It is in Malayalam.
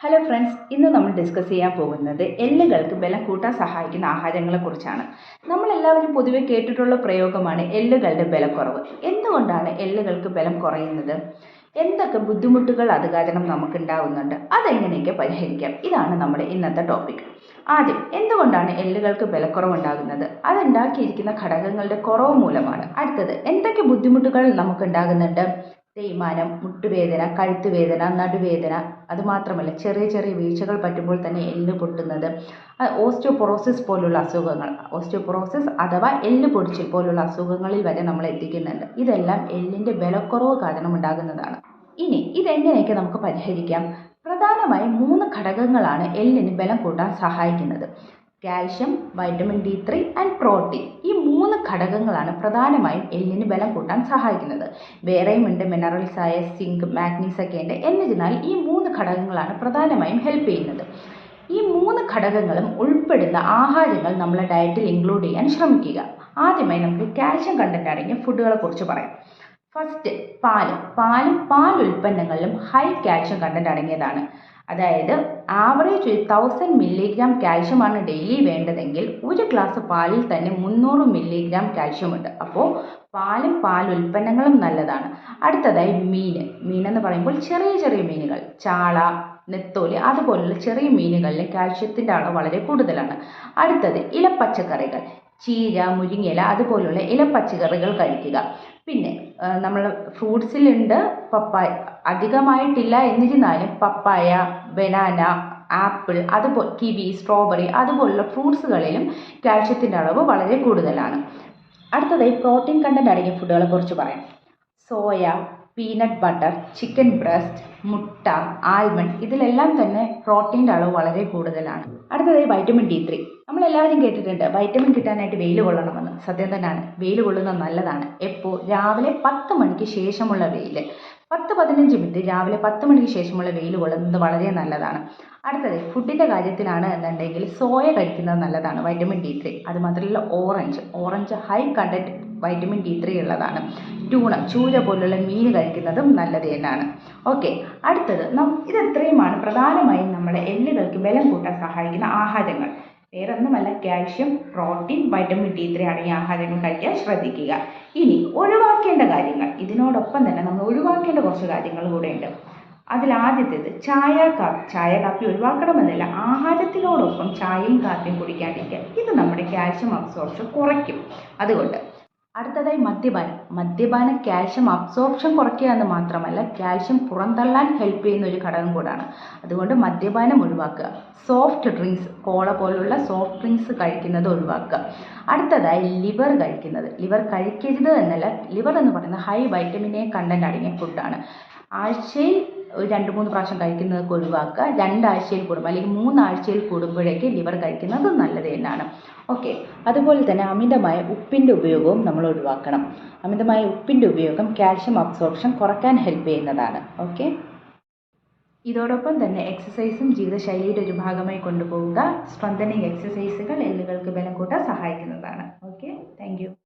ഹലോ ഫ്രണ്ട്സ് ഇന്ന് നമ്മൾ ഡിസ്കസ് ചെയ്യാൻ പോകുന്നത് എല്ലുകൾക്ക് ബലം കൂട്ടാൻ സഹായിക്കുന്ന ആഹാരങ്ങളെക്കുറിച്ചാണ് നമ്മളെല്ലാവരും പൊതുവെ കേട്ടിട്ടുള്ള പ്രയോഗമാണ് എല്ലുകളുടെ ബലക്കുറവ്. എന്തുകൊണ്ടാണ് എല്ലുകൾക്ക് ബലം കുറയുന്നത്? എന്തൊക്കെ ബുദ്ധിമുട്ടുകൾ അത് കാരണം നമുക്കുണ്ടാവുന്നുണ്ട്? അതെങ്ങനെയൊക്കെ പരിഹരിക്കാം? ഇതാണ് നമ്മുടെ ഇന്നത്തെ ടോപ്പിക് ആദ്യം എന്തുകൊണ്ടാണ് എല്ലുകൾക്ക് ബലക്കുറവുണ്ടാകുന്നത്? അതുണ്ടാക്കിയിരിക്കുന്ന ഘടകങ്ങളുടെ കുറവ് മൂലമാണ്. അടുത്തത് എന്തൊക്കെ ബുദ്ധിമുട്ടുകൾ നമുക്കുണ്ടാകുന്നുണ്ട്? തേയ്മാനം മുട്ടുവേദന കഴുത്തുവേദന നടുവേദന അതുമാത്രമല്ല ചെറിയ ചെറിയ വീഴ്ചകൾ പറ്റുമ്പോൾ തന്നെ എല്ല് പൊട്ടുന്നത്. ഓസ്റ്റിയോപൊറോസിസ് പോലുള്ള അസുഖങ്ങൾ ഓസ്റ്റിയോപൊറോസിസ് അഥവാ എല്ല് പൊടിച്ചിൽ പോലുള്ള അസുഖങ്ങളിൽ വരെ നമ്മൾ എത്തിക്കുന്നുണ്ട്. ഇതെല്ലാം എല്ലിന്റെ ബലക്കുറവ് കാരണം ഉണ്ടാകുന്നതാണ് ഇനി ഇതെങ്ങനെയൊക്കെ നമുക്ക് പരിഹരിക്കാം? പ്രധാനമായും മൂന്ന് ഘടകങ്ങളാണ് എല്ലിന് ബലം കൂട്ടാൻ സഹായിക്കുന്നത്. Calcium vitamin D three and protein. ഈ മൂന്ന് ഘടകങ്ങളാണ് പ്രധാനമായും എല്ലിന് ബലം കൂട്ടാൻ സഹായിക്കുന്നത്. വേറെയും ഉണ്ട് മിനറൽസ് ആയ സിങ്ക് മാഗ്നീസ് ഒക്കെ ഉണ്ട്. എന്നിരുന്നാൽ ഈ മൂന്ന് ഘടകങ്ങളാണ് പ്രധാനമായും ഹെൽപ്പ് ചെയ്യുന്നത്. ഈ മൂന്ന് ഘടകങ്ങളും ഉൾപ്പെടുന്ന ആഹാരങ്ങൾ നമ്മളെ ഡയറ്റിൽ ഇൻക്ലൂഡ് ചെയ്യാൻ ശ്രമിക്കുക. ആദ്യമായി നമുക്ക് കാൽഷ്യം കണ്ടന്റ് അടങ്ങിയ ഫുഡുകളെ കുറിച്ച് പറയാം. ഫസ്റ്റ് പാൽ. പാലും പാൽ ഉൽപ്പന്നങ്ങളിലും ഹൈ കാൽഷ്യം കണ്ടന്റ് അടങ്ങിയതാണ്. അതായത് ആവറേജ് ഒരു തൗസൻഡ് മില്ലിഗ്രാം കാൽഷ്യമാണ് ഡെയിലി വേണ്ടതെങ്കിൽ ഒരു ഗ്ലാസ് പാലിൽ തന്നെ മുന്നൂറ് മില്ലിഗ്രാം കാൽഷ്യമുണ്ട് അപ്പോൾ പാലും പാൽ ഉൽപ്പന്നങ്ങളും നല്ലതാണ്. അടുത്തതായി മീൻ. മീൻ എന്ന് പറയുമ്പോൾ ചെറിയ ചെറിയ മീനുകൾ. ചാള നെത്തോലി അതുപോലുള്ള ചെറിയ മീനുകളിലെ കാൽഷ്യത്തിന്റെ അളവ് വളരെ കൂടുതലാണ്. അടുത്തത് ഇലപ്പച്ചക്കറികൾ. ചീര മുരിങ്ങയില അതുപോലുള്ള ഇല പച്ചക്കറികൾ കഴിക്കുക. പിന്നെ നമ്മൾ ഫ്രൂട്ട്സിലുണ്ട് പപ്പായ. അധികമായിട്ടില്ല എന്നിരുന്നാലും പപ്പായ ബനാന ആപ്പിൾ അതുപോലെ കിവി സ്ട്രോബെറി അതുപോലുള്ള ഫ്രൂട്ട്സുകളിലും കാൽഷ്യത്തിന്റെ അളവ് വളരെ കൂടുതലാണ്. അടുത്തതായി പ്രോട്ടീൻ കണ്ടന്റ് അടങ്ങിയ ഫുഡുകളെ കുറിച്ച് പറയാം. Soya peanut butter chicken breast മുട്ട ആൽമണ്ട് ഇതിലെല്ലാം തന്നെ പ്രോട്ടീന്റെ അളവ് വളരെ കൂടുതലാണ്. അടുത്തതായി വൈറ്റമിൻ ഡി ത്രീ നമ്മളെല്ലാവരും കേട്ടിട്ടുണ്ട് വൈറ്റമിൻ കിട്ടാനായിട്ട് വെയിൽ കൊള്ളണമെന്ന്. സത്യം തന്നെയാണ്. വെയിൽ കൊള്ളുന്നത് നല്ലതാണ്. എപ്പോൾ രാവിലെ പത്ത് മണിക്ക് ശേഷമുള്ള വെയിൽ. പത്ത് പതിനഞ്ച് മിനിറ്റ് രാവിലെ പത്ത് മണിക്ക് ശേഷമുള്ള വെയിൽ കൊള്ളുന്നത് വളരെ നല്ലതാണ്. അടുത്തത് ഫുഡിന്റെ കാര്യത്തിലാണ് എന്നുണ്ടെങ്കിൽ സോയ കഴിക്കുന്നത് നല്ലതാണ് വൈറ്റമിൻ ഡി ത്രീ അതുമാത്രമല്ല orange orange high content vitamin D three ഉള്ളതാണ്. ട്യൂണ ചൂര പോലുള്ള മീൻ കഴിക്കുന്നതും നല്ലത് തന്നെയാണ്. ഓക്കെ അടുത്തത് നം ഇതെത്രയുമാണ്? പ്രധാനമായും നമ്മുടെ എല്ലുകൾക്ക് ബലം കൂട്ടാൻ സഹായിക്കുന്ന ആഹാരങ്ങൾ. വേറൊന്നുമല്ല calcium protein vitamin D three അടങ്ങിയ ആഹാരങ്ങൾ കഴിക്കാൻ ശ്രദ്ധിക്കുക. ഇനി ഒഴിവാക്കേണ്ട കാര്യങ്ങൾ. ഇതിനോടൊപ്പം തന്നെ നമ്മൾ ഒഴിവാക്കേണ്ട കുറച്ച് കാര്യങ്ങൾ കൂടെയുണ്ട് അതിൽ ആദ്യത്തേത് ചായ കാപ്പി. ചായ കാപ്പി ഒഴിവാക്കണമെന്നില്ല. ആഹാരത്തിനോടൊപ്പം ചായയും കാപ്പിയും കുടിക്കാണ്ടിരിക്കുക ഇത് നമ്മുടെ കാൽഷ്യം അബ്സോർപ്ഷൻ കുറയ്ക്കും. അതുകൊണ്ട് അടുത്തതായി മദ്യപാനം. മദ്യപാനം കാൽഷ്യം അബ്സോർപ്ഷൻ കുറയ്ക്കുക എന്ന് മാത്രമല്ല കാൽഷ്യം പുറന്തള്ളാൻ ഹെൽപ്പ് ചെയ്യുന്ന ഒരു ഘടകം കൂടാണ്. അതുകൊണ്ട് മദ്യപാനം ഒഴിവാക്കുക. സോഫ്റ്റ് ഡ്രിങ്ക്സ് കോള പോലുള്ള സോഫ്റ്റ് ഡ്രിങ്ക്സ് കഴിക്കുന്നത് ഒഴിവാക്കുക. അടുത്തതായി ലിവർ കഴിക്കുന്നത്. ലിവർ കഴിക്കരുത് എന്നല്ല ലിവർ എന്ന് പറയുന്നത് ഹൈ വൈറ്റമിൻ എ കണ്ടന്റ് അടങ്ങിയ ഫുഡാണ് ആഴ്ചയിൽ ഒരു രണ്ട് മൂന്ന് പ്രാവശ്യം കഴിക്കുന്നതൊക്കെ ഒഴിവാക്കുക. രണ്ടാഴ്ചയിൽ കൂടുമ്പോൾ അല്ലെങ്കിൽ മൂന്നാഴ്ചയിൽ കൂടുമ്പോഴേക്ക് ലിവർ കഴിക്കുന്നത് നല്ലത് തന്നെയാണ്. ഓക്കെ അതുപോലെ തന്നെ അമിതമായ ഉപ്പിന്റെ ഉപയോഗവും നമ്മൾ ഒഴിവാക്കണം. അമിതമായ ഉപ്പിന്റെ ഉപയോഗം കാൽഷ്യം അബ്സോർപ്ഷൻ കുറയ്ക്കാൻ ഹെൽപ്പ് ചെയ്യുന്നതാണ്. ഓക്കെ ഇതോടൊപ്പം തന്നെ എക്സസൈസും ജീവിതശൈലിയുടെ ഒരു ഭാഗമായി കൊണ്ടുപോവുക. സ്ട്രെങ്തനിങ് എക്സസൈസുകൾ എല്ലുകൾക്ക് ബലം കൂട്ടാൻ സഹായിക്കുന്നതാണ്. Okay thank